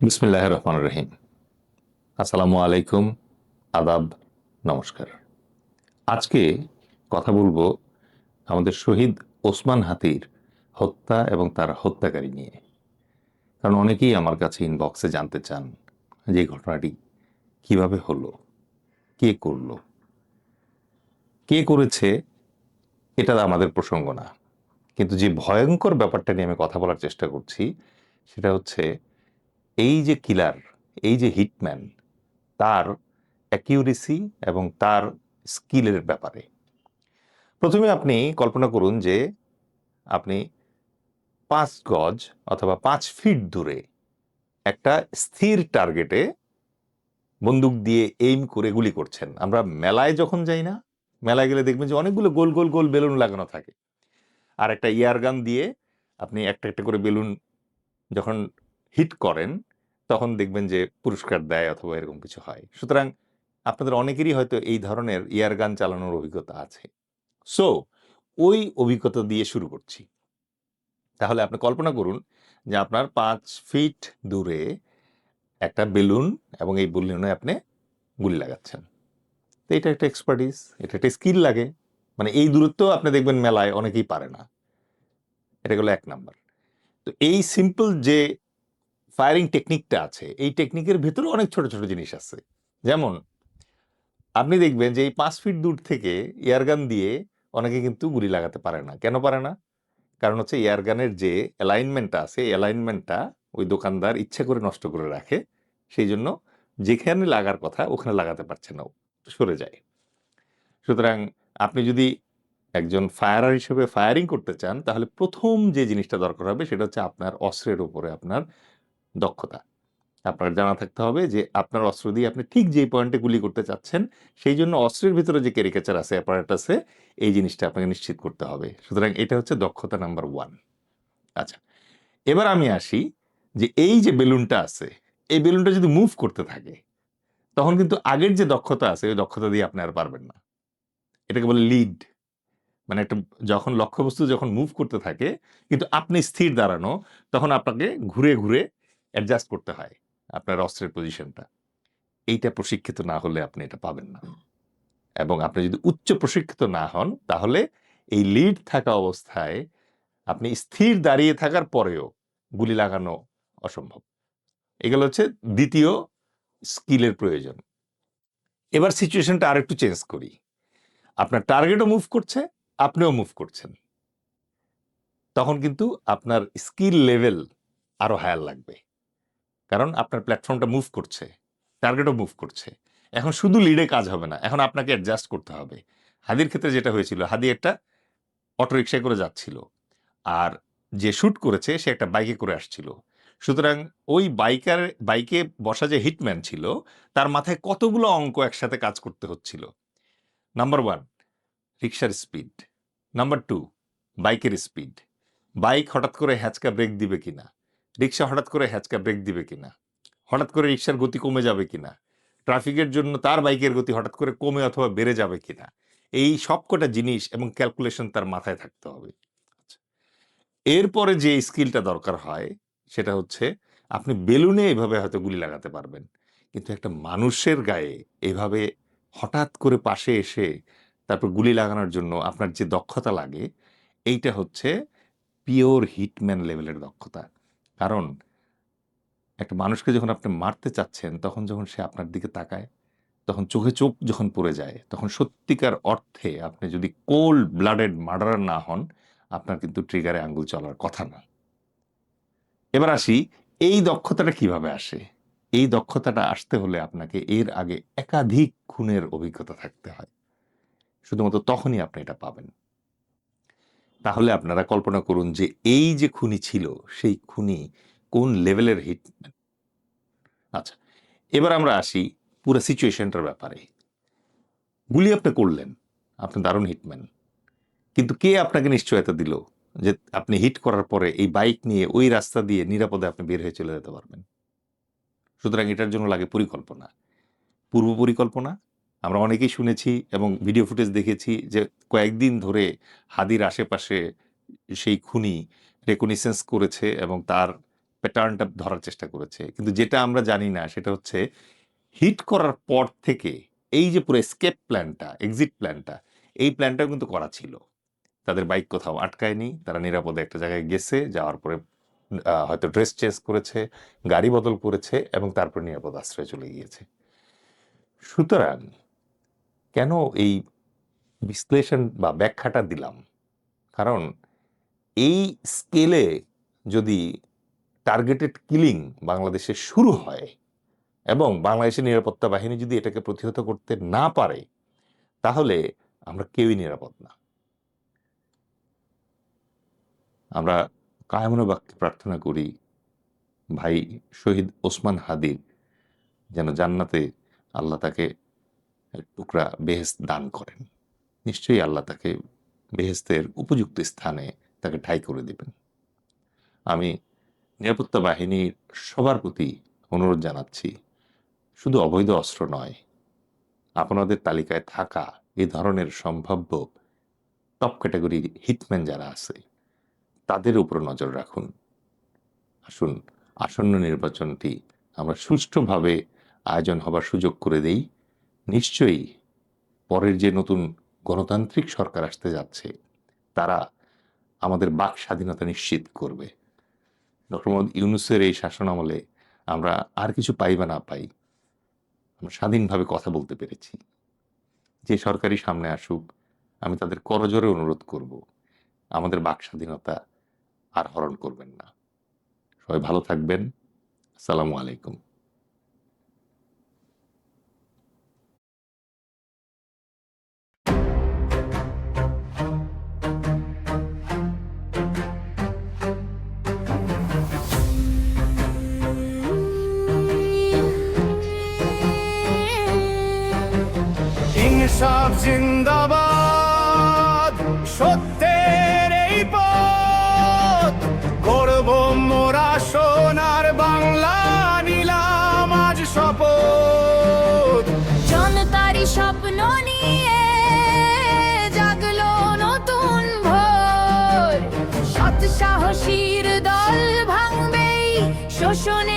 বিসমিল্লাহ রহমান রহিম আসসালামু আলাইকুম, আদাব, নমস্কার। আজকে কথা বলব আমাদের শহীদ ওসমান হাতির হত্যা এবং তার হত্যাকারী নিয়ে। কারণ অনেকেই আমার কাছে ইনবক্সে জানতে চান যে ঘটনাটি কীভাবে হলো, কে করল, কে করেছে, এটা আমাদের প্রসঙ্গ না। কিন্তু যে ভয়ঙ্কর ব্যাপারটা নিয়ে আমি কথা বলার চেষ্টা করছি, সেটা হচ্ছে এই যে কিলার এই যে হিটম্যান তার অ্যাকিউরেসি এবং তার স্কিলের ব্যাপারে। প্রথমে আপনি কল্পনা করুন যে আপনি পাঁচ গজ অথবা পাঁচ ফিট দূরে একটা স্থির টার্গেটে বন্দুক দিয়ে এইম করে গুলি করছেন। আমরা মেলায় যখন যাই না, মেলায় গেলে দেখবেন যে অনেকগুলো গোল গোল গোল বেলুন লাগানো থাকে। আর একটা ইয়ার গান দিয়ে আপনি একটা একটা করে বেলুন যখন হিট করেন, তখন দেখবেন যে পুরস্কার দেয় অথবা এরকম কিছু হয়। সুতরাং আপনাদের অনেকেরই হয়তো এই ধরনের ইয়ার গান চালানোর অভিজ্ঞতা আছে। সো ওই অভিজ্ঞতা দিয়ে শুরু করছি। তাহলে আপনি কল্পনা করুন যে আপনার পাঁচ ফিট দূরে একটা বেলুন এবং এই বেলুনে আপনি গুলি লাগাচ্ছেন। তো এটা একটা এক্সপার্টিস এটা একটা স্কিল লাগে। মানে এই দূরত্ব আপনি দেখবেন মেলায় অনেকেই পারে না। এটা গেলো এক নাম্বার। তো এই সিম্পল যে ফায়ারিং টেকনিকটা আছে, এই টেকনিকের ভেতরে অনেক ছোট ছোট জিনিস আছে। যেমন, আপনি দেখবেন যে এই পাঁচ ফিট দূর থেকে এয়ারগান দিয়ে অনেকে কিন্তু গুলি লাগাতে পারে না। কেন পারে না? কারণ হচ্ছে এয়ারগানের যে অ্যালাইনমেন্টটা আছে, এই অ্যালাইনমেন্টটা ওই দোকানদার ইচ্ছে করে নষ্ট করে রাখে, সেই জন্য যেখানে লাগার কথা ওখানে লাগাতে পারছে না সরে যায়। সুতরাং আপনি যদি একজন ফায়ারার হিসেবে ফায়ারিং করতে চান, তাহলে প্রথম যে জিনিসটা দরকার হবে সেটা হচ্ছে আপনার অস্ত্রের উপরে, আপনার দক্ষতা। আপনার জানা থাকতে হবে যে আপনার অস্ত্র দিয়ে আপনি ঠিক যেই পয়েন্টে গুলি করতে চাচ্ছেন, সেই জন্য অস্ত্রের ভিতরে যে ক্যারিকেচার আছে অ্যাপারেটাসে এই জিনিসটা আপনাকে নিশ্চিত করতে হবে। সুতরাং এটা হচ্ছে দক্ষতা নাম্বার ওয়ান আচ্ছা এবার আমি আসি যে এই যে বেলুনটা আছে, এই বেলুনটা যদি মুভ করতে থাকে, তখন কিন্তু আগের যে দক্ষতা আছে, ওই দক্ষতা দিয়ে আপনি আর পারবেন না। এটাকে বলে লিড মানে একটা যখন লক্ষ্যবস্তু যখন মুভ করতে থাকে, কিন্তু আপনি স্থির দাঁড়ানো, তখন আপনাকে ঘুরে ঘুরে অ্যাডজাস্ট করতে হয় আপনার অস্ত্রের পজিশনটা এইটা প্রশিক্ষিত না হলে আপনি এটা পাবেন না। এবং আপনি যদি উচ্চ প্রশিক্ষিত না হন তাহলে এই লিড থাকা অবস্থায় আপনি স্থির দাঁড়িয়ে থাকার পরেও গুলি লাগানো অসম্ভব। এগুলো হচ্ছে দ্বিতীয় স্কিলের প্রয়োজন। এবার সিচুয়েশনটা আরেকটু চেঞ্জ করি। আপনার টার্গেটও মুভ করছে আপনিও মুভ করছেন। তখন কিন্তু আপনার স্কিল লেভেল আরও হায়ার লাগবে। কারণ আপনার প্ল্যাটফর্মটা মুভ করছে টার্গেটও মুভ করছে। এখন শুধু লিডে কাজ হবে না, এখন আপনাকে অ্যাডজাস্ট করতে হবে। হাদির ক্ষেত্রে যেটা হয়েছিল, হাদি একটা অটোরিকশায় করে যাচ্ছিল, আর যে শ্যুট করেছে সে একটা বাইকে করে আসছিল। সুতরাং ওই বাইকার বাইকে বসা যে হিটম্যান ছিল, তার মাথায় কতগুলো অঙ্ক একসাথে কাজ করতে হচ্ছিল। নাম্বার ওয়ান রিক্সার স্পিড নাম্বার টু বাইকের স্পিড বাইক হঠাৎ করে হ্যাচকা ব্রেক দিবে কিনা? রিক্সা হঠাৎ করে হ্যাচকা ব্রেক দিবে কিনা? হঠাৎ করে রিক্সার গতি কমে যাবে কিনা? ট্রাফিকের জন্য তার বাইকের গতি হঠাৎ করে কমে অথবা বেড়ে যাবে কিনা? এই সবকটা জিনিস এবং ক্যালকুলেশন তার মাথায় থাকতে হবে। আচ্ছা। এরপরে যে স্কিলটা দরকার হয়, সেটা হচ্ছে আপনি বেলুনে এভাবে হয়তো গুলি লাগাতে পারবেন, কিন্তু একটা মানুষের গায়ে এভাবে হঠাৎ করে পাশে এসে তারপর গুলি লাগানোর জন্য আপনার যে দক্ষতা লাগে, এইটা হচ্ছে পিওর হিটম্যান লেভেলের দক্ষতা। কারণ একটা মানুষকে যখন আপনি মারতে চাচ্ছেন, তখন যখন সে আপনার দিকে তাকায়, তখন চোখে চোখ যখন পড়ে যায়, তখন সত্যিকার অর্থে আপনি যদি কোল্ড ব্লাডেড মার্ডারার না হন, আপনার কিন্তু ট্রিগারে আঙ্গুল চলার কথা না। এবার আসি, এই দক্ষতাটা কীভাবে আসে? এই দক্ষতাটা আসতে হলে আপনাকে এর আগে একাধিক খুনের অভিজ্ঞতা থাকতে হয়। শুধুমাত্র তখনই আপনি এটা পাবেন। তাহলে আপনারা কল্পনা করুন যে এই যে খুনি ছিল, সেই খুনি কোন লেভেলের হিট আচ্ছা এবার আমরা আসি পুরো সিচুয়েশনটার ব্যাপারে। গুলি আপনি করলেন, আপনি দারুণ হিটম্যান কিন্তু কে আপনাকে নিশ্চয়তা দিল যে আপনি হিট করার পরে এই বাইক নিয়ে ওই রাস্তা দিয়ে নিরাপদে আপনি বের হয়ে চলে যেতে পারবেন? সুতরাং এটার জন্য লাগে পরিকল্পনা। পূর্ব পরিকল্পনা আমরা অনেকেই শুনেছি এবং ভিডিও ফুটেজ দেখেছি যে কয়েকদিন ধরে হাদির আশেপাশে সেই খুনি রেকনিসেন্স করেছে এবং তার প্যাটার্নটা ধরার চেষ্টা করেছে। কিন্তু যেটা আমরা জানি না, সেটা হচ্ছে হিট করার পর থেকে এই যে পুরো স্কেপ প্ল্যানটা এক্সিট প্ল্যানটা এই প্ল্যানটাও কিন্তু করা ছিল। তাদের বাইক কোথাও আটকায়নি, তারা নিরাপদে একটা জায়গায় গেছে, যাওয়ার পরে হয়তো ড্রেস চেঞ্জ করেছে, গাড়ি বদল করেছে এবং তারপর নিরাপদ আশ্রয়ে চলে গিয়েছে। সুতরাং কেন এই বিশ্লেষণ বা ব্যাখ্যাটা দিলাম? কারণ এই স্কেলে যদি টার্গেটেড কিলিং বাংলাদেশে শুরু হয় এবং বাংলাদেশের নিরাপত্তা বাহিনী যদি এটাকে প্রতিহত করতে না পারে, তাহলে আমরা কেউই নিরাপদ না। আমরা কায়মনো বাক্যে প্রার্থনা করি, ভাই শহীদ ওসমান হাদির যেন জান্নাতে আল্লাহ তাকে টুকরা বেহেস্ত দান করেন। নিশ্চয়ই আল্লাহ তাকে বেহেস্তের উপযুক্ত স্থানে তাকে ঠাই করে দিবেন। আমি নিরাপত্তা বাহিনীর সবার প্রতি অনুরোধ জানাচ্ছি, শুধু অবৈধ অস্ত্র নয়, আপনাদের তালিকায় থাকা এই ধরনের সম্ভাব্য টপ ক্যাটাগরির হিটম্যান যারা আছে, তাদের উপর নজর রাখুন। আসুন, আসন্ন নির্বাচনটি আমরা সুষ্ঠুভাবে আয়োজন হবার সুযোগ করে দেই। নিশ্চয়ই পরের যে নতুন গণতান্ত্রিক সরকার আসতে যাচ্ছে, তারা আমাদের বাক স্বাধীনতা নিশ্চিত করবে। ডক্টর মোহাম্মদ ইউনুসের এই শাসন আমলে আমরা আর কিছু পাই বা না পাই, আমরা স্বাধীনভাবে কথা বলতে পেরেছি। যে সরকারি সামনে আসুক, আমি তাদের করজোরে অনুরোধ করব, আমাদের বাক স্বাধীনতা আর হরণ করবেন না। সবাই ভালো থাকবেন। আসসালামু আলাইকুম। ইনসাফ জিন্দাবাদ। সত্যের এই পথ। করব মোরা সোনার বাংলা নিলাম আজ শপথ। জনতারি স্বপ্ন নিয়ে জাগলো নতুন ভোর। সৎ সাহসীর দল ভাঙবেই শোষণের